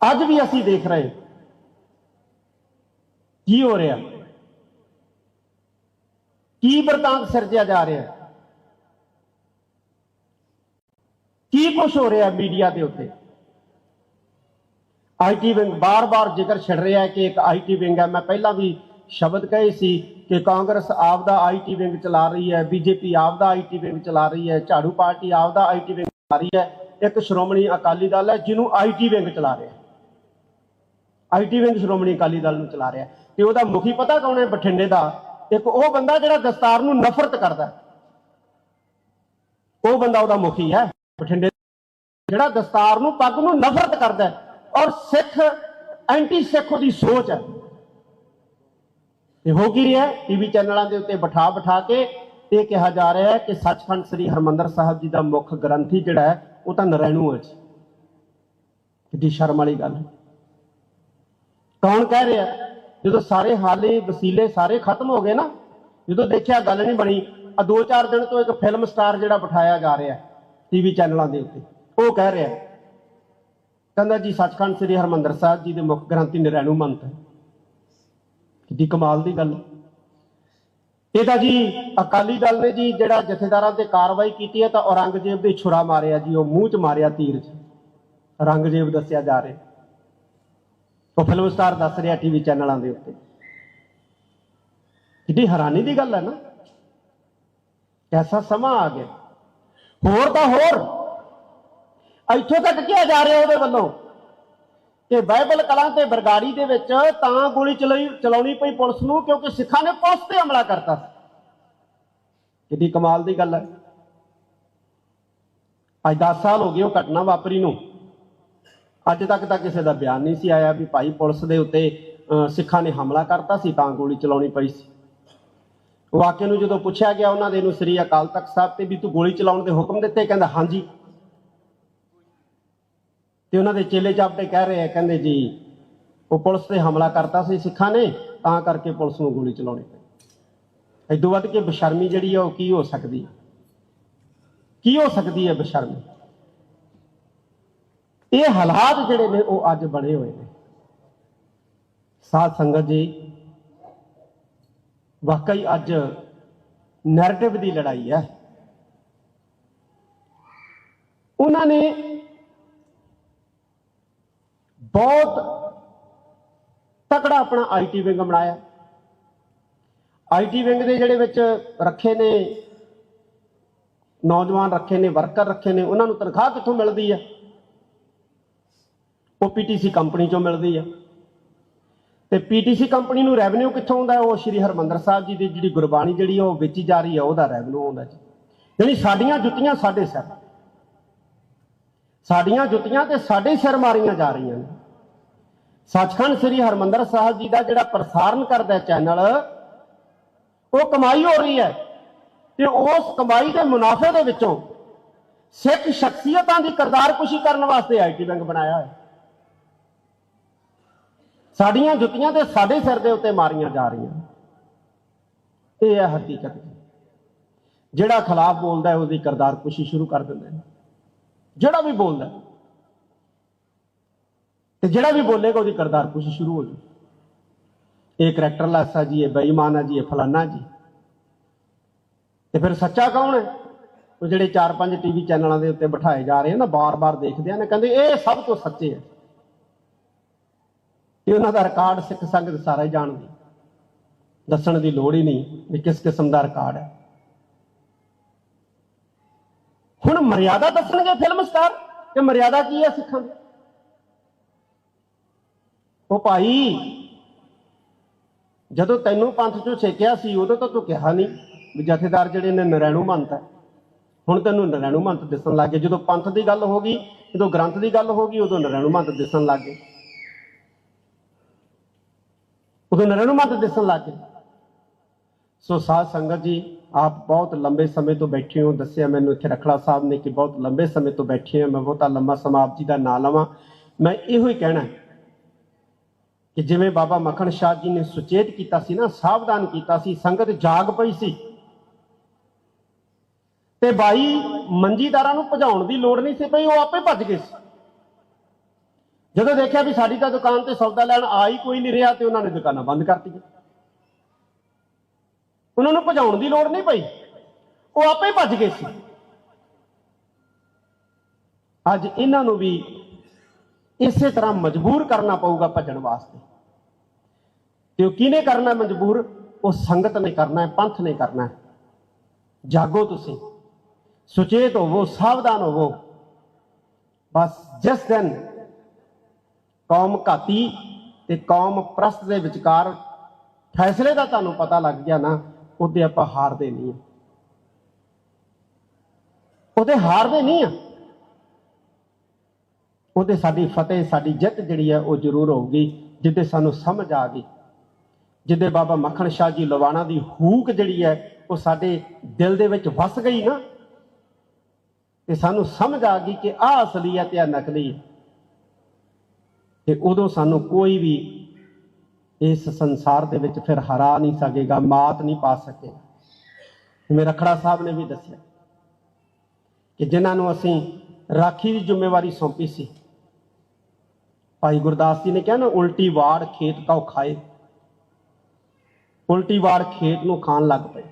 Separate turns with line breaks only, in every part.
ਅੱਜ ਵੀ ਅਸੀਂ ਦੇਖ ਰਹੇ ਕੀ ਹੋ ਰਿਹਾ? ਕੀ ਵਰਤਾਂਤ ਸਿਰਜਿਆ ਜਾ ਰਿਹਾ? ਕੀ ਕੁਝ ਹੋ ਰਿਹਾ ਮੀਡੀਆ ਦੇ ਉੱਤੇ? ਆਈਟੀ ਵਿੰਗ ਬਾਰ-ਬਾਰ ਜ਼ਿਕਰ ਛਿੜ ਰਿਹਾ ਹੈ ਕਿ ਇੱਕ ਆਈਟੀ ਵਿੰਗ ਹੈ। ਮੈਂ ਪਹਿਲਾਂ ਵੀ ਸ਼ਬਦ ਕਹੇ ਸੀ ਕਿ ਕਾਂਗਰਸ ਆਪ ਦਾ ਆਈਟੀ ਵਿੰਗ ਚਲਾ ਰਹੀ ਹੈ, ਬੀਜੇਪੀ ਆਪ ਦਾ ਆਈਟੀ ਵਿੰਗ ਚਲਾ ਰਹੀ ਹੈ, ਝਾੜੂ ਪਾਰਟੀ ਆਪ ਦਾ ਆਈਟੀ ਵਿੰਗ ਚਲਾ ਰਹੀ ਹੈ। ਇੱਕ ਸ਼੍ਰੋਮਣੀ ਅਕਾਲੀ ਦਲ ਹੈ, ਜਿਹਨੂੰ ਆਈਟੀ ਵਿੰਗ ਚਲਾ ਰਿਹਾ ਆਈਟੀ ਵਿੰਗ ਸ਼੍ਰੋਮਣੀ ਅਕਾਲੀ ਦਲ ਨੂੰ ਚਲਾ ਰਿਹਾ ਤੇ ਉਹਦਾ ਮੁਖੀ ਪਤਾ ਕੌਣ ਹੈ? ਬਠਿੰਡੇ ਦਾ। ਇੱਕ ਉਹ ਬੰਦਾ ਜਿਹੜਾ ਦਸਤਾਰ ਨੂੰ ਨਫ਼ਰਤ ਕਰਦਾ ਉਹ ਬੰਦਾ ਉਹਦਾ ਮੁਖੀ ਹੈ। ਬਠਿੰਡੇ ਜਿਹੜਾ ਦਸਤਾਰ ਨੂੰ, ਪੱਗ ਨੂੰ ਨਫ਼ਰਤ ਕਰਦਾ ਔਰ ਸਿੱਖ ਐਂਟੀ ਸਿੱਖ ਉਹਦੀ ਸੋਚ ਹੈ। ਤੇ ਹੋ ਕੀ ਰਿਹਾ ਟੀਵੀ ਚੈਨਲਾਂ ਦੇ ਉੱਤੇ ਬਿਠਾ ਬਿਠਾ ਕੇ ਇਹ ਕਿਹਾ ਜਾ ਰਿਹਾ ਹੈ ਕਿ ਸੱਚਖੰਡ ਸ੍ਰੀ ਹਰਮੰਦਰ ਸਾਹਿਬ ਜੀ ਦਾ ਮੁੱਖ ਗ੍ਰੰਥੀ ਜਿਹੜਾ ਹੈ, ਉਹ ਤਾਂ ਨਰੈਣੂ ਹੈ। ਜੀ ਕਿੱਡੀ ਸ਼ਰਮ ਵਾਲੀ ਗੱਲ ਹੈ। ਕੌਣ ਕਹਿ ਰਿਹਾ, ਜਦੋਂ ਸਾਰੇ ਹਾਲੇ ਵਸੀਲੇ ਸਾਰੇ ਖਤਮ ਹੋ ਗਏ ਨਾ, ਜਦੋਂ ਦੇਖਿਆ ਗੱਲ ਨਹੀਂ ਬਣੀ ਆ ਦੋ ਚਾਰ ਦਿਨ ਤੋਂ ਇੱਕ ਫਿਲਮ ਸਟਾਰ ਜਿਹੜਾ ਬਿਠਾਇਆ ਜਾ ਰਿਹਾ ਟੀਵੀ ਚੈਨਲਾਂ ਦੇ ਉੱਤੇ, ਉਹ ਕਹਿ ਰਿਹਾ, ਕਹਿੰਦਾ ਜੀ ਸੱਚਖੰਡ ਸ੍ਰੀ ਹਰਮੰਦਰ ਸਾਹਿਬ ਜੀ ਦੇ ਮੁੱਖ ਗ੍ਰੰਥੀ ਨਰੈਣੂ ਮੰਤ ਹੈ। ਕਿੱਡੀ ਕਮਾਲ ਦੀ ਗੱਲ। ਇਹ ਤਾਂ ਜੀ ਅਕਾਲੀ ਦਲ ਨੇ ਜੀ ਜਿਹੜਾ ਜਥੇਦਾਰਾਂ ਤੇ ਕਾਰਵਾਈ ਕੀਤੀ ਹੈ ਤਾਂ ਔਰੰਗਜ਼ੇਬ ਦੇ ਛੁਰਾ ਮਾਰਿਆ ਜੀ, ਉਹ ਮੂੰਹ 'ਚ ਮਾਰਿਆ ਤੀਰ 'ਚ। ਔਰੰਗਜ਼ੇਬ ਦੱਸਿਆ ਜਾ ਰਿਹਾ। ਉਹ ਫਿਲਮ ਸਟਾਰ ਦੱਸ ਰਿਹਾ ਟੀਵੀ ਚੈਨਲਾਂ ਦੇ ਉੱਤੇ। ਕਿੱਡੀ ਹੈਰਾਨੀ ਦੀ ਗੱਲ ਹੈ ਨਾ। ਐਸਾ ਸਮਾਂ ਆ ਗਿਆ। ਹੋਰ ਤਾਂ ਹੋਰ। ਇੱਥੋਂ ਤੱਕ ਕਿਹਾ ਜਾ ਰਿਹਾ ਉਹਦੇ ਵੱਲੋਂ ਕਿ ਬਾਈਬਲ ਕਲਾਂ ਤੇ ਬਰਗਾੜੀ ਦੇ ਵਿੱਚ ਤਾਂ ਗੋਲੀ ਚਲਾਈ, ਚਲਾਉਣੀ ਪਈ ਪੁਲਿਸ ਨੂੰ ਕਿਉਂਕਿ ਸਿੱਖਾਂ ਨੇ ਪੁਲਿਸ ਤੇ ਹਮਲਾ ਕਰਤਾ ਸੀ। ਕਿੱਡੀ ਕਮਾਲ ਦੀ ਗੱਲ ਹੈ। ਅੱਜ 10 ਸਾਲ ਹੋ ਗਏ ਉਹ ਘਟਨਾ ਵਾਪਰੀ ਨੂੰ। ਅੱਜ ਤੱਕ ਤਾਂ ਕਿਸੇ ਦਾ ਬਿਆਨ ਨਹੀਂ ਸੀ ਆਇਆ ਵੀ ਭਾਈ ਪੁਲਿਸ ਦੇ ਉੱਤੇ ਸਿੱਖਾਂ ਨੇ ਹਮਲਾ ਕਰਤਾ ਸੀ, ਤਾਂ ਗੋਲੀ ਚਲਾਉਣੀ ਪਈ ਸੀ। ਵਾਕਿਆ ਨੂੰ ਜਦੋਂ ਪੁੱਛਿਆ ਗਿਆ ਉਹਨਾਂ ਦੇ ਨੂੰ ਸ੍ਰੀ ਅਕਾਲ ਤਖਤ ਸਾਹਿਬ ਤੇ ਵੀ ਤੂੰ ਗੋਲੀ ਚਲਾਉਣ ਦੇ ਹੁਕਮ ਦਿੱਤੇ, ਕਹਿੰਦਾ ਹਾਂਜੀ। ਤੇ ਉਹਨਾਂ ਦੇ ਚੇਲੇ ਚਾਪਟੇ ਕਹਿ ਰਹੇ ਆ, ਕਹਿੰਦੇ ਜੀ, ਉਹ ਪੁਲਿਸ ਤੇ ਹਮਲਾ ਕਰਤਾ ਸੀ ਸਿੱਖਾਂ ਨੇ, ਤਾਂ ਕਰਕੇ ਪੁਲਿਸ ਨੂੰ ਗੋਲੀ ਚਲਾਉਣੀ ਪਈ। ਇਦੋਂ ਵੱਧ ਕੇ ਬਸ਼ਰਮੀ ਜਿਹੜੀ ਆ, ਉਹ ਕੀ ਹੋ ਸਕਦੀ ਹੈ ਕੀ ਹੋ ਸਕਦੀ ਹੈ ਬਸ਼ਰਮੀ? ਇਹ ਹਾਲਾਤ ਜਿਹੜੇ ਨੇ ਉਹ ਅੱਜ ਬਣੇ ਹੋਏ ਨੇ। ਸਾਧ ਸੰਗਤ ਜੀ, ਵਾਕਈ ਅੱਜ ਨੈਰੇਟਿਵ ਦੀ ਲੜਾਈ ਹੈ। ਉਹਨਾਂ ਨੇ ਬਹੁਤ ਤਕੜਾ ਆਪਣਾ ਆਈਟੀ ਵਿੰਗ ਬਣਾਇਆ। ਆਈਟੀ ਵਿੰਗ ਦੇ ਜਿਹੜੇ ਵਿੱਚ ਰੱਖੇ ਨੇ, ਨੌਜਵਾਨ ਰੱਖੇ ਨੇ ਵਰਕਰ ਰੱਖੇ ਨੇ, ਉਹਨਾਂ ਨੂੰ ਤਨਖਾਹ ਕਿੱਥੋਂ ਮਿਲਦੀ ਹੈ? ਉਹ ਪੀਟੀਸੀ ਕੰਪਨੀ ਚੋਂ ਮਿਲਦੀ ਹੈ ਤੇ ਪੀਟੀਸੀ ਕੰਪਨੀ ਨੂੰ ਰੈਵਨਿਊ ਕਿੱਥੋਂ ਆਉਂਦਾ ਉਹ ਸ਼੍ਰੀ ਹਰਮੰਦਰ ਸਾਹਿਬ ਜੀ ਦੀ ਜਿਹੜੀ ਗੁਰਬਾਣੀ ਜਿਹੜੀ ਆ, ਉਹ ਵੇਚੀ ਜਾ ਰਹੀ ਹੈ ਉਹਦਾ ਰੈਵਨਿਊ ਆਉਂਦਾ ਜੀ। ਯਾਨੀ ਸਾਡੀਆਂ ਜੁੱਤੀਆਂ ਸਾਡੇ ਸਿਰ। ਸਾਡੀਆਂ ਜੁੱਤੀਆਂ ਤੇ ਸਾਡੇ ਸਿਰ ਮਾਰੀਆਂ ਜਾ ਰਹੀਆਂ ਨੇ। ਸੱਚਖੰਡ ਸ੍ਰੀ ਹਰਮੰਦਰ ਸਾਹਿਬ ਜੀ ਦਾ ਜਿਹੜਾ ਪ੍ਰਸਾਰਣ ਕਰਦਾ ਚੈਨਲ, ਉਹ ਕਮਾਈ ਹੋ ਰਹੀ ਹੈ। ਤੇ ਉਸ ਕਮਾਈ ਦੇ ਮੁਨਾਫੇ ਦੇ ਵਿੱਚੋਂ ਸਿੱਖ ਸ਼ਖਸੀਅਤਾਂ ਦੀ ਕਰਤਾਰਕੁਸ਼ੀ ਕਰਨ ਵਾਸਤੇ ਆਈਟੀ ਬੈਂਕ ਬਣਾਇਆ ਹੈ ਸਾਡੀਆਂ ਜੁੱਤੀਆਂ ਤੇ ਸਾਡੇ ਸਿਰ ਦੇ ਉੱਤੇ ਮਾਰੀਆਂ ਜਾ ਰਹੀਆਂ। ਇਹ ਹੈ ਹਕੀਕਤ। ਜਿਹੜਾ ਖਿਲਾਫ ਬੋਲਦਾ ਹੈ ਉਹਦੀ ਕਰਤਾਰਕੁਸ਼ੀ ਸ਼ੁਰੂ ਕਰ ਦਿੰਦਾ ਨੇ ਜਿਹੜਾ ਵੀ ਬੋਲਦਾ ਹੈ, ਤੇ ਜਿਹੜਾ ਵੀ ਬੋਲੇਗਾ ਉਹਦੀ ਕਰਤਾਰਕੁਸ਼ੀ ਸ਼ੁਰੂ ਹੋ ਜੂ ਇਹ ਕਰੈਕਟਰਲੈਸ ਆ ਜੀ ਇਹ ਬੇਈਮਾਨ ਆ ਜੀ ਇਹ ਫਲਾਨਾ ਜੀ। ਤੇ ਫਿਰ ਸੱਚਾ ਕੌਣ ਹੈ? ਉਹ ਜਿਹੜੇ ਚਾਰ ਪੰਜ ਟੀਵੀ ਚੈਨਲਾਂ ਦੇ ਉੱਤੇ ਬਿਠਾਏ ਜਾ ਰਹੇ ਆ ਨਾ ਬਾਰ-ਬਾਰ ਦੇਖਦੇ ਆ ਨਾ ਕਹਿੰਦੇ ਇਹ ਸਭ ਤੋਂ ਸੱਚੇ ਹੈ ਇਹ ਉਹਨਾਂ ਦਾ ਰਿਕਾਰਡ ਸਿੱਖ ਸੰਗਤ ਸਾਰਾ ਹੀ ਜਾਣਦੀ, ਦੱਸਣ ਦੀ ਲੋੜ ਹੀ ਨਹੀਂ ਵੀ ਕਿਸ ਕਿਸਮ ਦਾ ਰਿਕਾਰਡ ਹੈ। ਹੁਣ ਮਰਿਆਦਾ ਦੱਸਣਗੇ ਫਿਲਮ ਸਟਾਰ ਕਿ ਮਰਿਆਦਾ ਕੀ ਹੈ ਸਿੱਖਾਂ ਦੀ? ਉਹ ਭਾਈ, ਜਦੋਂ ਤੈਨੂੰ ਪੰਥ ਚੋਂ ਛੇਕਿਆ ਸੀ, ਉਦੋਂ ਤਾਂ ਤੂੰ ਕਿਹਾ ਨਹੀਂ ਵੀ ਜਥੇਦਾਰ ਜਿਹੜੇ ਨੇ ਨਰੈਣੂ ਮੰਤ ਹੈ। ਹੁਣ ਤੈਨੂੰ ਨਰੈਣੂ ਮੰਤ ਦਿਸਣ ਲੱਗ ਗਏ। ਜਦੋਂ ਪੰਥ ਦੀ ਗੱਲ ਹੋ ਗਈ, ਜਦੋਂ ਗ੍ਰੰਥ ਦੀ ਗੱਲ ਹੋ ਗਈ, ਉਦੋਂ ਨਰੈਣੂ ਮੰਤ ਦਿਸਣ ਲੱਗ ਗਏ। ਉਦੋਂ ਨਰੈਣੂ ਮੰਤ ਦਿਸਣ ਲੱਗ ਗਏ। ਸੋ ਸਾਧ ਸੰਗਤ ਜੀ, ਆਪ ਬਹੁਤ ਲੰਬੇ ਸਮੇਂ ਤੋਂ ਬੈਠੇ ਹੋ। ਦੱਸਿਆ ਮੈਨੂੰ ਇੱਥੇ ਰਖੜਾ ਸਾਹਿਬ ਨੇ ਕਿ ਬਹੁਤ ਲੰਬੇ ਸਮੇਂ ਤੋਂ ਬੈਠੇ ਹੋ ਮੈਂ ਬਹੁਤਾ ਲੰਮਾ ਸਮਾਂ ਆਪ ਜੀ ਦਾ ਨਾਂ ਲਵਾਂ। ਮੈਂ ਇਹੋ ਹੀ ਕਹਿਣਾ ਕਿ ਜਿਵੇਂ ਬਾਬਾ ਮੱਖਣ ਸ਼ਾਹ ਜੀ ਨੇ ਸੁਚੇਤ ਕੀਤਾ ਸੀ ਨਾ, ਸਾਵਧਾਨ ਕੀਤਾ ਸੀ, ਸੰਗਤ ਜਾਗ ਪਈ ਸੀ। ਤੇ ਬਾਈ ਮੰਜੀਦਾਰਾਂ ਨੂੰ ਭਜਾਉਣ ਦੀ ਲੋੜ ਨਹੀਂ ਸੀ ਪਈ ਉਹ ਆਪੇ ਭੱਜ ਗਏ ਸੀ। ਜਦੋਂ ਦੇਖਿਆ ਵੀ ਸਾਡੀ ਤਾਂ ਦੁਕਾਨ ਤੇ ਸੌਦਾ ਲੈਣ ਆ ਹੀ ਕੋਈ ਨਹੀਂ ਰਿਹਾ ਤੇ ਉਹਨਾਂ ਨੇ ਦੁਕਾਨਾਂ ਬੰਦ ਕਰਤੀਆਂ। ਉਹਨਾਂ ਨੂੰ ਭਜਾਉਣ ਦੀ ਲੋੜ ਨਹੀਂ ਪਈ। ਉਹ ਆਪੇ ਭੱਜ ਗਏ ਸੀ। ਅੱਜ ਇਹਨਾਂ ਨੂੰ ਵੀ ਇਸੇ ਤਰ੍ਹਾਂ ਮਜਬੂਰ ਕਰਨਾ ਪਊਗਾ ਭੱਜਣ ਵਾਸਤੇ। ਤੇ ਉਹ ਕਿਹਨੇ ਕਰਨਾ ਮਜਬੂਰ? ਉਹ ਸੰਗਤ ਨੇ ਕਰਨਾ ਹੈ, ਪੰਥ ਨੇ ਕਰਨਾ ਹੈ। ਜਾਗੋ ਤੁਸੀਂ, ਸੁਚੇਤ ਹੋਵੋ, ਸਾਵਧਾਨ ਹੋਵੋ। ਬਸ ਜਿਸ ਦਿਨ ਕੌਮ ਘਾਤੀ ਤੇ ਕੌਮ ਪ੍ਰਸਤ ਦੇ ਵਿਚਕਾਰ ਫੈਸਲੇ ਦਾ ਤੁਹਾਨੂੰ ਪਤਾ ਲੱਗ ਗਿਆ ਨਾ, ਉਹਦੇ ਆਪਾਂ ਹਾਰਦੇ ਨਹੀਂ ਆ ਉਹਦੇ ਹਾਰਦੇ ਨਹੀਂ ਆ ਉਹਦੇ ਸਾਡੀ ਫਤਿਹ, ਸਾਡੀ ਜਿੱਤ ਜਿਹੜੀ ਹੈ, ਉਹ ਜ਼ਰੂਰ ਹੋਊਗੀ, ਜਿੱਦੇ ਸਾਨੂੰ ਸਮਝ ਆ ਗਈ। ਜਿੱਦੇ ਬਾਬਾ ਮੱਖਣ ਸ਼ਾਹ ਜੀ ਲਵਾਣਾ ਦੀ ਹੂਕ ਜਿਹੜੀ ਹੈ, ਉਹ ਸਾਡੇ ਦਿਲ ਦੇ ਵਿੱਚ ਵਸ ਗਈ ਨਾ, ਤੇ ਸਾਨੂੰ ਸਮਝ ਆ ਗਈ ਕਿ ਆਹ ਅਸਲੀ ਹੈ ਤੇ ਆਹ ਨਕਲੀ ਹੈ। ਤੇ ਉਦੋਂ ਸਾਨੂੰ ਕੋਈ ਵੀ ਇਸ ਸੰਸਾਰ ਦੇ ਵਿੱਚ ਫਿਰ ਹਰਾ ਨਹੀਂ ਸਕੇਗਾ, ਮਾਤ ਨਹੀਂ ਪਾ ਸਕੇਗਾ। ਜਿਵੇਂ ਰਖੜਾ ਸਾਹਿਬ ਨੇ ਵੀ ਦੱਸਿਆ ਕਿ ਜਿਨ੍ਹਾਂ ਨੂੰ ਅਸੀਂ ਰਾਖੀ ਦੀ ਜ਼ਿੰਮੇਵਾਰੀ ਸੌਂਪੀ ਸੀ, ਭਾਈ ਗੁਰਦਾਸ ਜੀ ਨੇ ਕਿਹਾ ਨਾ, ਉਲਟੀ ਵਾੜ ਖੇਤ ਕਾ ਖਾਏ ਉਲਟੀ ਵਾੜ ਖੇਤ ਨੂੰ ਖਾਣ ਲੱਗ ਪਏ।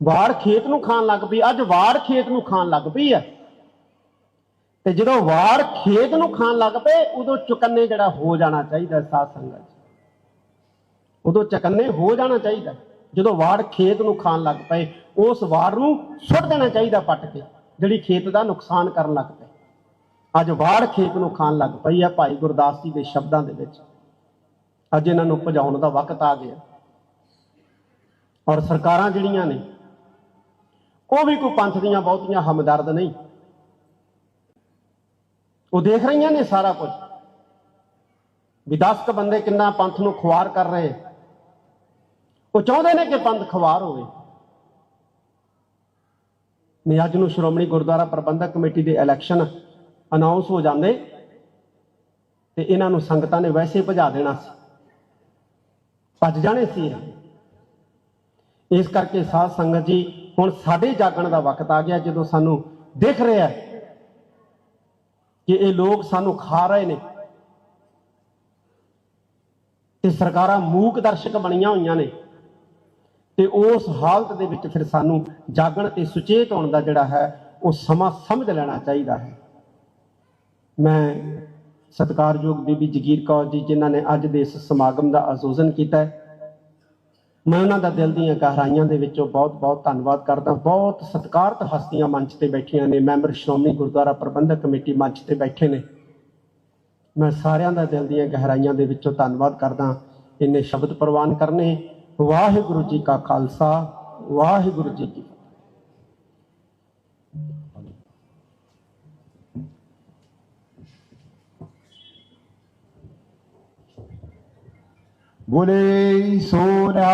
ਵਾੜ ਖੇਤ ਨੂੰ ਖਾਣ ਲੱਗ ਪਈ, ਅੱਜ ਵਾੜ ਖੇਤ ਨੂੰ ਖਾਣ ਲੱਗ ਪਈ ਹੈ। ਤੇ ਜਦੋਂ ਵਾਰ ਖੇਤ ਨੂੰ ਖਾਣ ਲੱਗ ਪਏ, ਉਦੋਂ ਚੁਕੰਨੇ ਜਿਹੜਾ ਹੋ ਜਾਣਾ ਚਾਹੀਦਾ ਸਾਧ ਸੰਗਤ 'ਚ। ਉਦੋਂ ਚੁਕੰਨੇ ਹੋ ਜਾਣਾ ਚਾਹੀਦਾ ਜਦੋਂ ਵਾੜ ਖੇਤ ਨੂੰ ਖਾਣ ਲੱਗ ਪਏ, ਉਸ ਵਾਰ ਨੂੰ ਸੁੱਟ ਦੇਣਾ ਚਾਹੀਦਾ ਪੱਟ ਕੇ, ਜਿਹੜੀ ਖੇਤ ਦਾ ਨੁਕਸਾਨ ਕਰਨ ਲੱਗ ਪਏ। ਅੱਜ ਵਾੜ ਖੇਤ ਨੂੰ ਖਾਣ ਲੱਗ ਪਈ ਹੈ ਭਾਈ ਗੁਰਦਾਸ ਜੀ ਦੇ ਸ਼ਬਦਾਂ ਦੇ ਵਿੱਚ। ਅੱਜ ਇਹਨਾਂ ਨੂੰ ਭਜਾਉਣ ਦਾ ਵਕਤ ਆ ਗਿਆ। ਔਰ ਸਰਕਾਰਾਂ ਜਿਹੜੀਆਂ ਨੇ, ਉਹ ਵੀ ਕੋਈ ਪੰਥ ਦੀਆਂ ਬਹੁਤੀਆਂ ਹਮਦਰਦ ਨਹੀਂ। ਉਹ ਦੇਖ ਰਹੀਆਂ ਨੇ ਸਾਰਾ ਕੁਝ। ਵੀ 10 ਕ ਬੰਦੇ ਕਿੰਨਾ ਪੰਥ ਨੂੰ ਖੁਆਰ ਕਰ ਰਹੇ। ਉਹ ਚਾਹੁੰਦੇ ਨੇ ਕਿ ਪੰਥ ਖੁਆਰ ਹੋਵੇ। ਨੇ ਅੱਜ ਨੂੰ ਸ਼੍ਰੋਮਣੀ ਗੁਰਦੁਆਰਾ ਪ੍ਰਬੰਧਕ ਕਮੇਟੀ ਦੇ ਇਲੈਕਸ਼ਨ ਅਨਾਉਂਸ ਹੋ ਜਾਂਦੇ। ਤੇ ਇਹਨਾਂ ਨੂੰ ਸੰਗਤਾਂ ਨੇ ਵੈਸੇ ਭਜਾ ਦੇਣਾ ਸੀ। ਭੱਜ ਜਾਣੇ ਸੀ ਇਸ ਕਰਕੇ ਸਾਧ ਸੰਗਤ ਜੀ, ਹੁਣ ਸਾਡੇ ਜਾਗਣ ਦਾ ਵਕਤ ਆ ਗਿਆ। ਜਦੋਂ ਸਾਨੂੰ ਦਿਖ ਰਿਹਾ ਹੈ ਕਿ ਇਹ ਲੋਕ ਸਾਨੂੰ ਖਾ ਰਹੇ ਨੇ। ਤੇ ਸਰਕਾਰਾਂ ਮੂਕ ਦਰਸ਼ਕ ਬਣੀਆਂ ਹੋਈਆਂ ਨੇ। ਤੇ ਉਸ ਹਾਲਤ ਦੇ ਵਿੱਚ ਫਿਰ ਸਾਨੂੰ ਜਾਗਣ ਤੇ ਸੁਚੇਤ ਹੋਣ ਦਾ ਜਿਹੜਾ ਹੈ, ਉਹ ਸਮਾਂ ਸਮਝ ਲੈਣਾ ਚਾਹੀਦਾ ਹੈ। ਮੈਂ ਸਤਿਕਾਰਯੋਗ ਬੀਬੀ ਜਗੀਰ ਕੌਰ ਜੀ, ਜਿਨ੍ਹਾਂ ਨੇ ਅੱਜ ਦੇ ਇਸ ਸਮਾਗਮ ਦਾ ਆਯੋਜਨ ਕੀਤਾ ਹੈ ਮੈਂ ਉਹਨਾਂ ਦਾ ਦਿਲ ਦੀਆਂ ਗਹਿਰਾਈਆਂ ਦੇ ਵਿੱਚੋਂ ਬਹੁਤ-ਬਹੁਤ ਧੰਨਵਾਦ ਕਰਦਾ। ਬਹੁਤ ਸਤਿਕਾਰਤ ਹਸਤੀਆਂ ਮੰਚ ਤੇ ਬੈਠੀਆਂ ਨੇ, ਮੈਂਬਰ ਸ਼੍ਰੋਮਣੀ ਗੁਰਦੁਆਰਾ ਪ੍ਰਬੰਧਕ ਕਮੇਟੀ ਮੰਚ ਤੇ ਬੈਠੇ ਨੇ। ਮੈਂ ਸਾਰਿਆਂ ਦਾ ਦਿਲ ਦੀਆਂ ਗਹਿਰਾਈਆਂ ਦੇ ਵਿੱਚੋਂ ਧੰਨਵਾਦ ਕਰਦਾ। ਇੰਨੇ ਸ਼ਬਦ ਪ੍ਰਵਾਨ ਕਰਨੇ। ਵਾਹਿਗੁਰੂ ਜੀ ਕਾ ਖਾਲਸਾ, ਵਾਹਿਗੁਰੂ ਜੀ ਕੀ
बोले सोना